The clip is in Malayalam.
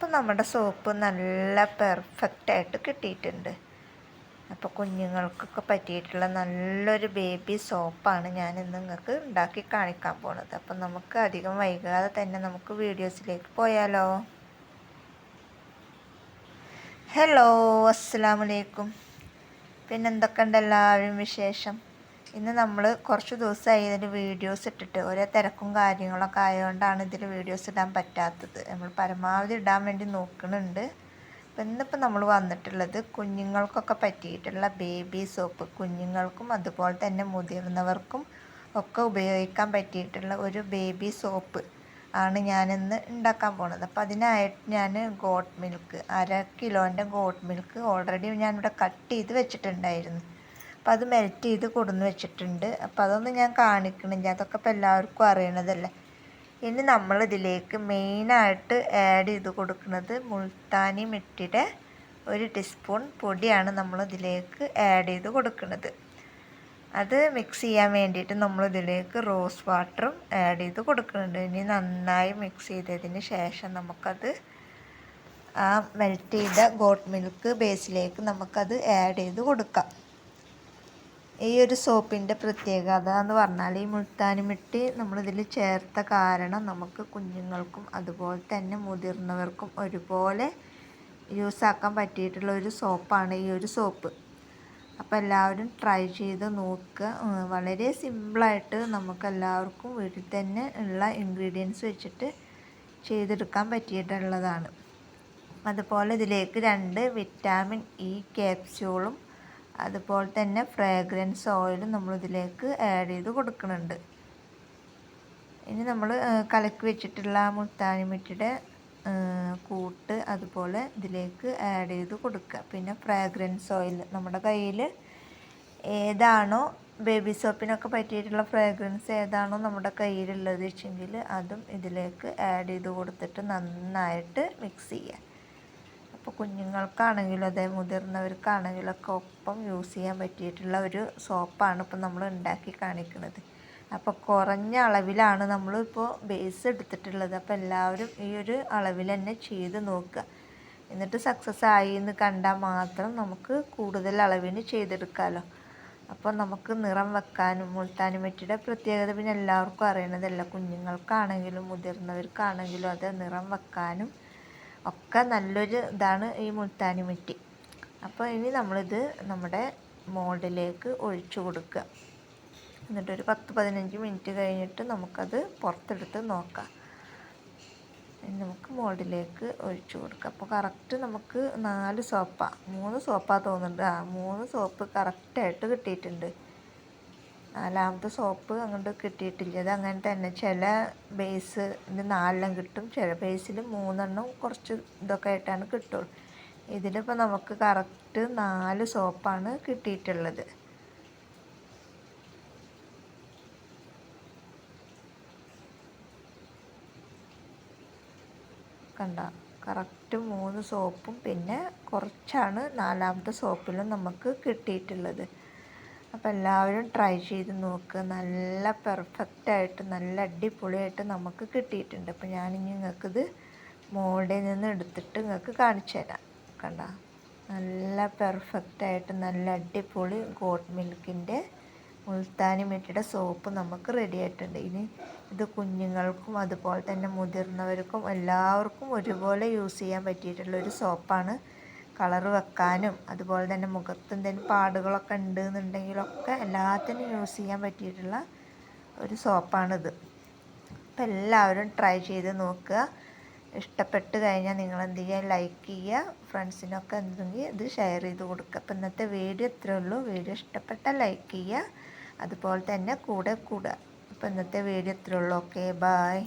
അപ്പോൾ നമ്മുടെ സോപ്പ് നല്ല പെർഫെക്റ്റ് ആയിട്ട് കിട്ടിയിട്ടുണ്ട്. അപ്പോൾ കുഞ്ഞുങ്ങൾക്കൊക്കെ പറ്റിയിട്ടുള്ള നല്ലൊരു ബേബി സോപ്പാണ് ഞാൻ ഇന്ന് നിങ്ങൾക്ക് ഉണ്ടാക്കി കാണിക്കാൻ പോണത്. അപ്പം നമുക്ക് അധികം വൈകാതെ തന്നെ നമുക്ക് വീഡിയോസിലേക്ക് പോയാലോ? ഹലോ അസ്സാം വലൈക്കും പിന്നെന്തൊക്കെ ഉണ്ട് എല്ലാവരും വിശേഷം? ഇന്ന് നമ്മൾ കുറച്ച് ദിവസമായി ഇതിന് വീഡിയോസ് ഇട്ടിട്ട്. ഓരോ തിരക്കും കാര്യങ്ങളൊക്കെ ആയതുകൊണ്ടാണ് ഇതിൽ വീഡിയോസ് ഇടാൻ പറ്റാത്തത്. നമ്മൾ പരമാവധി ഇടാൻ വേണ്ടി നോക്കുന്നുണ്ട് അപ്പം ഇന്നിപ്പോൾ നമ്മൾ വന്നിട്ടുള്ളത് കുഞ്ഞുങ്ങൾക്കൊക്കെ പറ്റിയിട്ടുള്ള ബേബി സോപ്പ് കുഞ്ഞുങ്ങൾക്കും അതുപോലെ തന്നെ മുതിർന്നവർക്കും ഒക്കെ ഉപയോഗിക്കാൻ പറ്റിയിട്ടുള്ള ഒരു ബേബി സോപ്പ് ആണ് ഞാനിന്ന് ഉണ്ടാക്കാൻ പോണത്. അപ്പോൾ അതിനായിട്ട് ഞാൻ ഗോട്ട് മിൽക്ക് അര കിലോന്റെ ഗോട്ട് മിൽക്ക് ഓൾറെഡി ഞാനിവിടെ കട്ട് ചെയ്ത് വെച്ചിട്ടുണ്ടായിരുന്നു. അപ്പോൾ അത് മെൽറ്റ് ചെയ്ത് കൊടുന്ന് വെച്ചിട്ടുണ്ട്. അപ്പോൾ അതൊന്നും ഞാൻ കാണിക്കണില്ല. അതൊക്കെ ഇപ്പോൾ എല്ലാവർക്കും അറിയണതല്ലേ. ഇനി നമ്മളിതിലേക്ക് മെയിനായിട്ട് ആഡ് ചെയ്ത് കൊടുക്കുന്നത് മുൾത്താനി മിട്ടിയുടെ ഒരു ടീസ്പൂൺ പൊടിയാണ് നമ്മളിതിലേക്ക് ആഡ് ചെയ്ത് കൊടുക്കുന്നത് അത് മിക്സ് ചെയ്യാൻ വേണ്ടിയിട്ട് നമ്മളിതിലേക്ക് റോസ് വാട്ടറും ആഡ് ചെയ്ത് കൊടുക്കുന്നുണ്ട് ഇനി നന്നായി മിക്സ് ചെയ്തതിന് ശേഷം നമുക്കത് ആ മെൽറ്റ് ചെയ്ത ഗോട്ട് മിൽക്ക് ബേസിലേക്ക് നമുക്കത് ആഡ് ചെയ്ത് കൊടുക്കാം. ഈ ഒരു സോപ്പിന്റെ പ്രത്യേകത എന്ന് പറഞ്ഞാൽ ഈ മുൾത്താനി മിട്ടി നമ്മളിതിൽ ചേർത്ത കാരണം നമുക്ക് കുഞ്ഞുങ്ങൾക്കും അതുപോലെ തന്നെ മുതിർന്നവർക്കും ഒരുപോലെ യൂസാക്കാൻ പറ്റിയിട്ടുള്ള ഒരു സോപ്പാണ് ഈ ഒരു സോപ്പ്. അപ്പോൾ എല്ലാവരും ട്രൈ ചെയ്ത് നോക്കുക. വളരെ സിമ്പിളായിട്ട് നമുക്ക് എല്ലാവർക്കും വീട്ടിൽ തന്നെ ഉള്ള ഇൻഗ്രീഡിയൻസ് വെച്ചിട്ട് ചെയ്തെടുക്കാൻ പറ്റിയിട്ടുള്ളതാണ്. അതുപോലെ ഇതിലേക്ക് രണ്ട് വിറ്റാമിൻ ഇ ക്യാപ്സ്യൂളും അതുപോലെ തന്നെ ഫ്രാഗ്രൻസ് ഓയിൽ നമ്മൾ ഇതിലേക്ക് ആഡ് ചെയ്ത് കൊടുക്കുന്നുണ്ട്. ഇനി നമ്മൾ കലക്കി വെച്ചിട്ടുള്ള മുത്താനിമിട്ടിയുടെ കൂട്ട് അതുപോലെ ഇതിലേക്ക് ആഡ് ചെയ്ത് കൊടുക്കുക. പിന്നെ ഫ്രാഗ്രൻസ് ഓയിൽ നമ്മുടെ കയ്യിൽ ഏതാണോ ബേബി സോപ്പിനൊക്കെ പറ്റിയിട്ടുള്ള ഫ്രാഗ്രൻസ് ഏതാണോ നമ്മുടെ കയ്യിലുള്ളത് വെച്ചെങ്കിൽ അതും ഇതിലേക്ക് ആഡ് ചെയ്ത് കൊടുത്തിട്ട് നന്നായിട്ട് മിക്സ് ചെയ്യുക. അപ്പോൾ കുഞ്ഞുങ്ങൾക്കാണെങ്കിലും അതേ മുതിർന്നവർക്കാണെങ്കിലും ഒക്കെ ഒപ്പം യൂസ് ചെയ്യാൻ പറ്റിയിട്ടുള്ള ഒരു സോപ്പാണ് ഇപ്പോൾ നമ്മൾ ഉണ്ടാക്കി കാണിക്കുന്നത് അപ്പോൾ കുറഞ്ഞ അളവിലാണ് നമ്മളിപ്പോൾ ബേസ് എടുത്തിട്ടുള്ളത്. അപ്പോൾ എല്ലാവരും ഈ ഒരു അളവിൽ തന്നെ ചെയ്ത് നോക്കുക. എന്നിട്ട് സക്സസ് ആയി എന്ന് കണ്ടാൽ മാത്രം നമുക്ക് കൂടുതൽ അളവിന് ചെയ്തെടുക്കാമല്ലോ അപ്പോൾ നമുക്ക് നിറം വെക്കാനും മുൾത്താനും പറ്റിയുടെ പ്രത്യേകത പിന്നെ എല്ലാവർക്കും അറിയണതല്ല. കുഞ്ഞുങ്ങൾക്കാണെങ്കിലും മുതിർന്നവർക്കാണെങ്കിലും അത് നിറം വെക്കാനും ഒക്കെ നല്ലൊരു ഇതാണ് ഈ മുൾത്താനി മുറ്റി. അപ്പോൾ ഇനി നമ്മളിത് നമ്മുടെ മോൾഡിലേക്ക് ഒഴിച്ചു കൊടുക്കുക. എന്നിട്ടൊരു പത്ത് പതിനഞ്ച് മിനിറ്റ് കഴിഞ്ഞിട്ട് നമുക്കത് പുറത്തെടുത്ത് നോക്കാം. നമുക്ക് മോൾഡിലേക്ക് ഒഴിച്ചു കൊടുക്കാം. അപ്പോൾ കറക്റ്റ് നമുക്ക് നാല് സോപ്പാണ് മൂന്ന് സോപ്പാണ് തോന്നുന്നുണ്ട്. ആ മൂന്ന് സോപ്പ് കറക്റ്റായിട്ട് കിട്ടിയിട്ടുണ്ട്. നാലാമത്തെ സോപ്പ് അങ്ങോട്ട് കിട്ടിയിട്ടില്ല. അത് അങ്ങനെ തന്നെ. ചില ബേസ് നാലെണ്ണം കിട്ടും. ചില ബേസിൽ മൂന്നെണ്ണം കുറച്ച് ഇതൊക്കെ ആയിട്ടാണ് കിട്ടുള്ളൂ. ഇതിലിപ്പോൾ നമുക്ക് കറക്റ്റ് നാല് സോപ്പാണ് കിട്ടിയിട്ടുള്ളത്. കണ്ട കറക്റ്റ് മൂന്ന് സോപ്പും പിന്നെ കുറച്ചാണ് നാലാമത്തെ സോപ്പിലും നമുക്ക് കിട്ടിയിട്ടുള്ളത്. അപ്പോൾ എല്ലാവരും ട്രൈ ചെയ്ത് നോക്ക്. നല്ല പെർഫെക്റ്റായിട്ട് നല്ല അടിപൊളിയായിട്ട് നമുക്ക് കിട്ടിയിട്ടുണ്ട്. അപ്പോൾ ഞാനിനി നിങ്ങൾക്കിത് മോൾഡിൽ നിന്ന് എടുത്തിട്ട് നിങ്ങൾക്ക് കാണിച്ചു തരാം. കണ്ട? നല്ല പെർഫെക്റ്റായിട്ട് നല്ല അടിപൊളി ഗോട്ട് മിൽക്കിന്റെ മുൽത്താനി മിട്ടിയുടെ സോപ്പ് നമുക്ക് റെഡി ആയിട്ടുണ്ട്. ഇനി ഇത് കുഞ്ഞുങ്ങൾക്കും അതുപോലെ തന്നെ മുതിർന്നവർക്കും എല്ലാവർക്കും ഒരുപോലെ യൂസ് ചെയ്യാൻ പറ്റിയിട്ടുള്ള ഒരു സോപ്പാണ് കളർ വെക്കാനും അതുപോലെ തന്നെ മുഖത്ത് എന്തെങ്കിലും പാടുകളൊക്കെ ഉണ്ട് എന്നുണ്ടെങ്കിലൊക്കെ എല്ലാത്തിനും യൂസ് ചെയ്യാൻ പറ്റിയിട്ടുള്ള ഒരു സോപ്പാണിത് അപ്പം എല്ലാവരും ട്രൈ ചെയ്ത് നോക്കുക. ഇഷ്ടപ്പെട്ട് കഴിഞ്ഞാൽ നിങ്ങൾ എന്ത് ചെയ്യുക ലൈക്ക് ചെയ്യുക ഫ്രണ്ട്സിനൊക്കെ എന്തെങ്കിൽ ഇത് ഷെയർ ചെയ്ത് കൊടുക്കുക. അപ്പം ഇന്നത്തെ വീഡിയോ ഇത്രയേ ഉള്ളൂ. വീഡിയോ ഇഷ്ടപ്പെട്ട ലൈക്ക് ചെയ്യുക. അതുപോലെ തന്നെ കൂടെ കൂടുക. അപ്പം ഇന്നത്തെ വീഡിയോ ഇത്രയേ ഉള്ളൂ. Okay bye